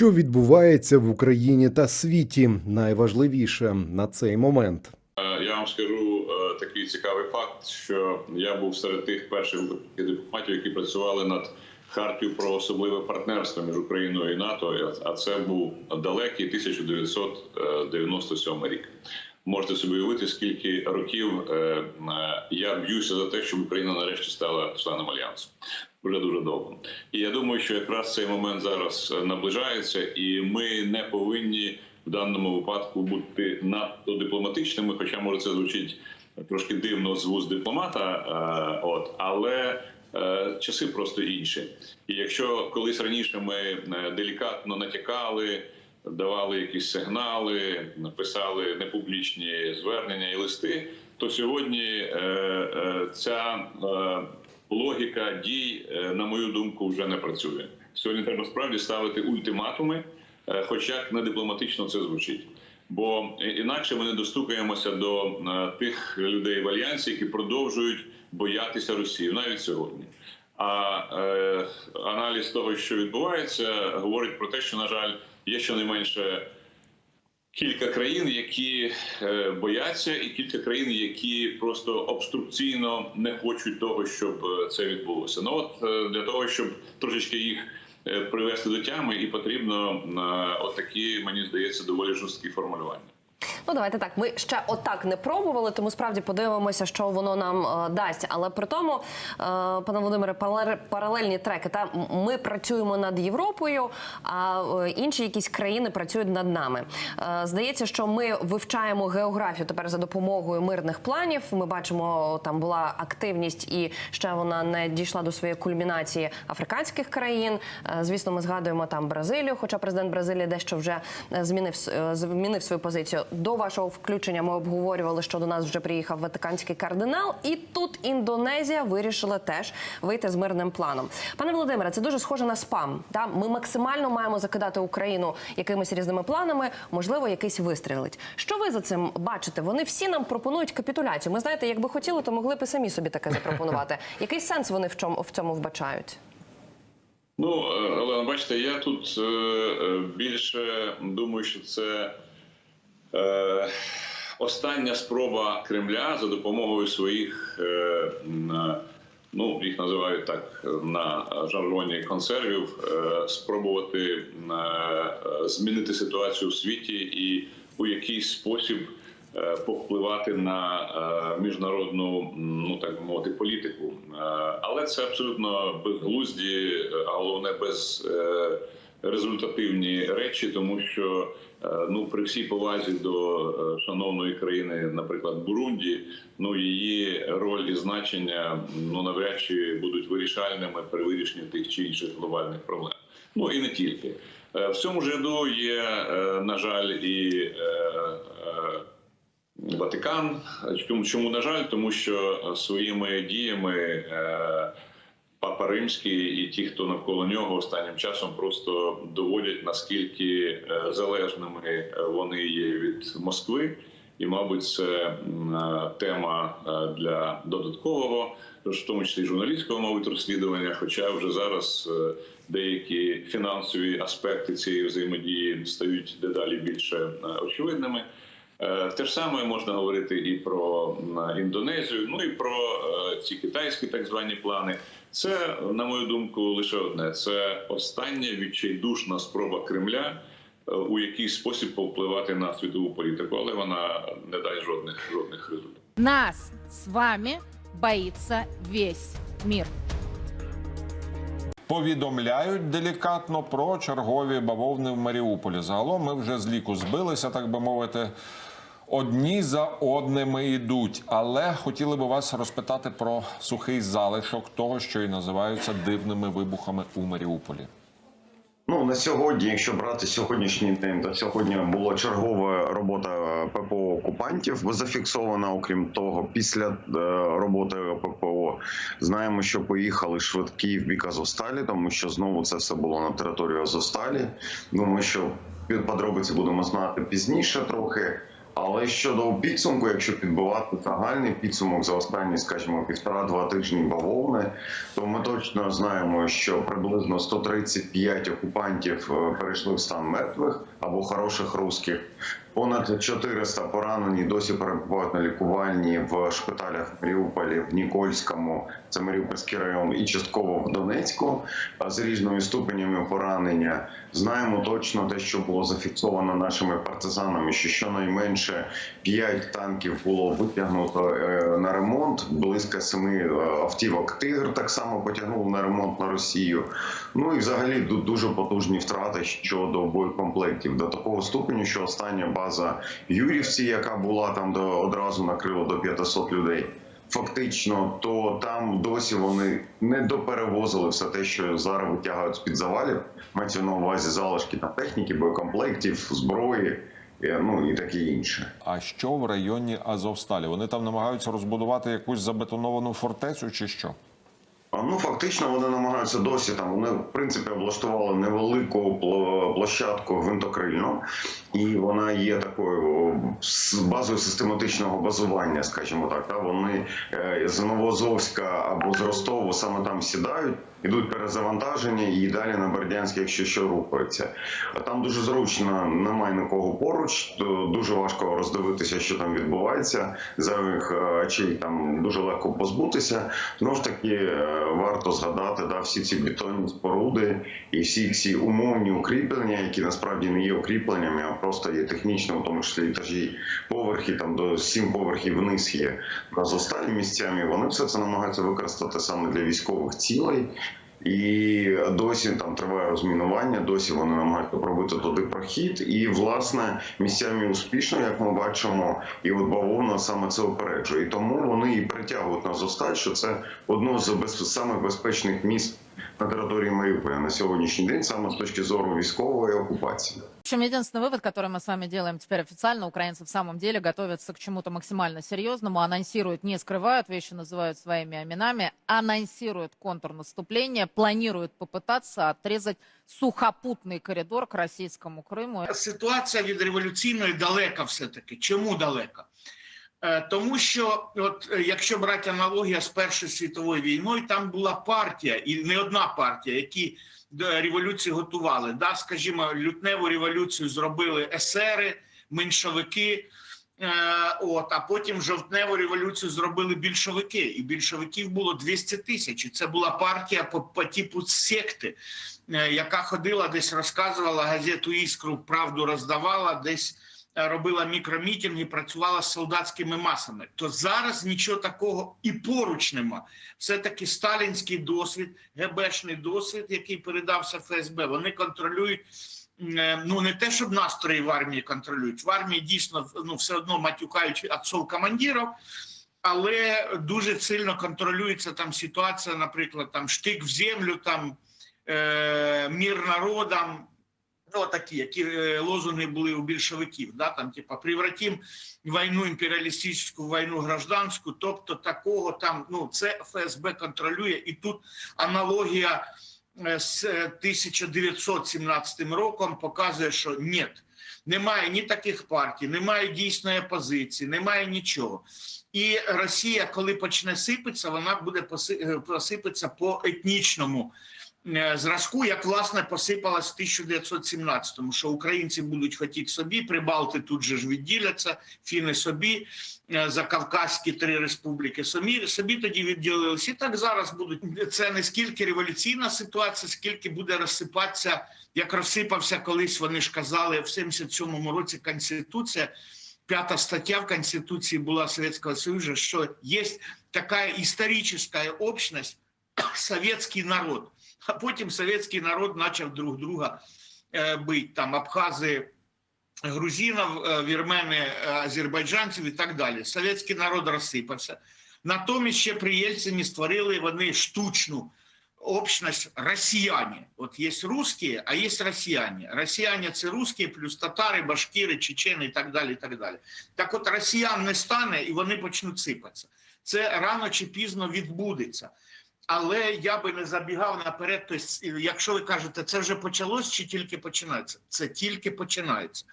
Що відбувається в Україні та світі? Найважливіше на цей момент. Е, Я вам скажу е, такий цікавий факт, що я був серед тих перших дипломатів, які працювали над хартією про особливе партнерство між Україною і НАТО. А це був далекий 1997 рік. Можете собі уявити, скільки років е, я б'юся за те, щоб Україна нарешті стала членом альянсу. Вже дуже довго. І я думаю, що якраз цей момент зараз е, наближається, і ми не повинні в даному випадку бути надто дипломатичними, хоча може це звучить трошки дивно з вуз дипломата, е, от але е, часи просто інші. І якщо колись раніше ми делікатно натякали, давали якісь сигнали, написали непублічні звернення і листи, то сьогодні ця логіка дій, е, на мою думку, вже не працює. Сьогодні треба справді ставити ультиматуми, е, хоч як не дипломатично це звучить. Бо інакше ми не достукаємося до е, тих людей в альянсі, які продовжують боятися Росії навіть сьогодні. А е, аналіз того, що відбувається, говорить про те, що на жаль, є щонайменше кілька країн, які е, бояться, і кілька країн, які просто обструкційно не хочуть того, щоб е, це відбулося. Ну от е, для того, щоб трошечки їх привести до тями, і потрібно отакі, мені здається, доволі жорсткі формулювання. Ну, давайте так. Ми ще отак не пробували, тому справді подивимося, що воно нам е, дасть. Але при тому, е, пане Володимире, паралельні треки. Та ми працюємо над Європою, а е, інші якісь країни працюють над нами. Здається, що ми вивчаємо географію тепер за допомогою мирних планів. Ми бачимо, там була активність, і ще вона не дійшла до своєї кульмінації африканських країн. Звісно, ми згадуємо там Бразилію, хоча президент Бразилії дещо вже змінив змінив свою позицію. До вашого включення ми обговорювали, що до нас вже приїхав Ватиканський кардинал, і тут Індонезія вирішила теж вийти з мирним планом. Пане Володимире, це дуже схоже на спам. Да? Ми максимально маємо закидати Україну якимись різними планами, можливо, якийсь вистрілить. Що ви за цим бачите? Вони всі нам пропонують капітуляцію. Ми знаєте, якби хотіли, то могли б і самі собі таке запропонувати. Який сенс вони в чому в цьому вбачають? Ну, е, Олена, бачите, я тут е, е, більше думаю, що це остання спроба Кремля за допомогою своїх, е, ну їх називають так на жаргоні консервів, е, спробувати е, е, змінити ситуацію в світі і у якийсь спосіб е, повпливати на е, міжнародну, ну так би мовити, політику. Е, Але це абсолютно безглузді, е, а головне без е, результативні речі, тому що е, ну при всій повазі до е, шановної країни, наприклад, Бурунді, ну її роль і значення ну навряд чи будуть вирішальними при вирішенні тих чи інших глобальних проблем. Ну і не тільки. Е, В цьому ж ряду є, на жаль, і Ватикан. Чому, чому на жаль? Тому що своїми діями Папа Римський і ті, хто навколо нього останнім часом просто доводять наскільки е, залежними вони є від Москви. І, мабуть, це е, тема е, для додаткового, в тому числі журналістського, мабуть, розслідування. Хоча вже зараз е, деякі фінансові аспекти цієї взаємодії стають дедалі більше е, очевидними. Е, Те ж саме можна говорити і про Індонезію, ну і про е, ці китайські так звані плани. Це, на мою думку, лише одне: це остання відчайдушна спроба Кремля е, у якийсь спосіб повпливати на світову політику, але вона не дасть жодних жодних результатів. Нас с вами боится весь мир. Повідомляють делікатно про чергові бавовни в Маріуполі. Загалом ми вже з ліку збилися, так би мовити. Одні за одними йдуть, але хотіли би вас розпитати про сухий залишок того, що і називаються дивними вибухами у Маріуполі. Ну на сьогодні, якщо брати сьогоднішній день, то сьогодні була чергова робота ППО окупантів зафіксована. Окрім того, після е, роботи ППО знаємо, що поїхали швидкі в бік Азовсталі, тому що знову це все було на території Азовсталі. Думаю, що подробиці будемо знати пізніше трохи. Але щодо підсумку, якщо підбивати загальний підсумок за останні, скажімо, півтора-два тижні бавовни, то ми точно знаємо, що приблизно 135 окупантів е, перейшли в стан мертвих або хороших русських. Понад 400 поранені досі перебувають на лікуванні в шпиталях в Маріуполі, в Нікольському, це Маріупольський район, і частково в Донецьку з різними ступенями поранення. Знаємо точно те, що було зафіксовано нашими партизанами, що щонайменше 5 танків було витягнуто е, на ремонт. Близько семи е, автівок Тигр так само потягнули на ремонт на Росію. Ну і взагалі ду- дуже потужні втрати щодо боєкомплектів до такого ступеню, що остання база Юрівці, яка була там до одразу накрила до 500 людей. Фактично, то там досі вони не доперевозили все те, що зараз витягають з під завалів. Мається на увазі залишки там техніки, боєкомплектів, зброї, е, ну і таке інше. А що в районі Азовсталі? Вони там намагаються розбудувати якусь забетоновану фортецю, чи що? Ну фактично вони намагаються досі там. Вони в принципі облаштували невелику пл- площадку гвинтокрильну, і вона є такою базою систематичного базування, скажімо так. Та вони е, з Новозовська або з Ростову саме там сідають. Ідуть перезавантаження і далі на Бердянськ, якщо що рухаються. А Там дуже зручно, немає нікого поруч. Дуже важко роздивитися, що там відбувається. Зайвих е, очей там дуже легко позбутися. Знову ж таки, е, варто згадати да, всі ці бетонні споруди і всі ці умовні укріплення, які насправді не є укріпленнями, а просто є технічно, в тому числі етажі поверхи, там до сім поверхів вниз є з останніми місцями. Вони все це намагаються використати саме для військових цілей. І досі там триває розмінування, досі вони намагаються пробити туди прохід. І власне місцями успішно, як ми бачимо, і от бавовна саме це опереджує. І тому вони і притягують на зосталь, що це одно з самих безпечних міст на території Маріуполя на сьогоднішній день, саме з точки зору військової окупації. В общем, единственный вывод, который мы с вами делаем теперь официально, украинцы в самом деле готовятся к чему-то максимально серьезному, анонсируют, не скрывают, вещи называют своими именами, анонсируют контрнаступление, планируют попытаться отрезать сухопутный коридор к российскому Крыму. ситуація від революційної далека все-таки. Чому далека? Е, Тому що, от е, якщо брати аналогія з Першою світовою війною, там була партія, і не одна партія, які до революції готували. Да, скажімо, лютневу революцію зробили есери, меншовики. е, От, а потім жовтневу революцію зробили більшовики, і більшовиків було 200 тисяч. Це була партія по, по типу секти, е, яка ходила десь розказувала газету Іскру, правду роздавала, десь е, робила мікромітинги, працювала з солдатськими масами. То зараз нічого такого і поруч нема. Все таки сталінський досвід, ГБшний досвід, який передався ФСБ. Вони контролюють. е, Ну, не те, щоб настрої в армії контролюють. В армії дійсно ну, все одно матюкають отцов командирів, але дуже сильно контролюється там ситуація, наприклад, там штик в землю, там е, мір народам. Ну, такі, які е, лозунги були у більшовиків, да, там, типа, превратим війну імперіалістичну війну гражданську, тобто такого там, ну, це ФСБ контролює, і тут аналогія е, з е, 1917 роком показує, що ні, немає ні таких партій, немає дійсної опозиції, немає нічого. І Росія, коли почне сипатися, вона буде поси- е, посипатися по етнічному е, зразку, як власне посипалась в 1917-му, що українці будуть хотіти собі, прибалти тут же ж відділяться, фіни собі, е, закавказькі три республіки собі, собі тоді відділились. І так зараз будуть. Це не скільки революційна ситуація, скільки буде розсипатися, як розсипався колись, вони ж казали в 77-му році Конституція. П'ята стаття в Конституції була Совєтського Союзу, що є така історична общність, совєтський народ. А потім совєтський народ почав друг друга е, бити, там абхази грузинів, е, вірмени, е, азербайджанців і так далі. Совєтський народ розсипався. Натомість ще при Єльцині створили вони штучну общность росіяни. От є русські, а є росіяни. Росіяни це русські, плюс татари, башкіри, чечени і так далі. і Так далі. Так от росіян не стане і вони почнуть сипатися. Це рано чи пізно відбудеться. Але я би не забігав наперед. Тобто, якщо ви кажете, це вже почалось чи тільки починається? Це тільки починається.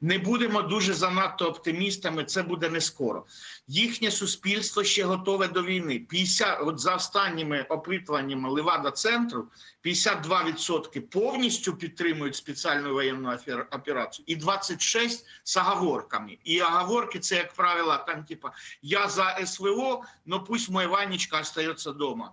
Не будемо дуже занадто оптимістами. Це буде не скоро. Їхнє суспільство ще готове до війни. 50, от за останніми опитуваннями Левада центру 52% повністю підтримують спеціальну воєнну операцію, і 26% з оговорками. І оговорки це, як правило, там типа я за СВО, но пусть моя Ванечка остається вдома.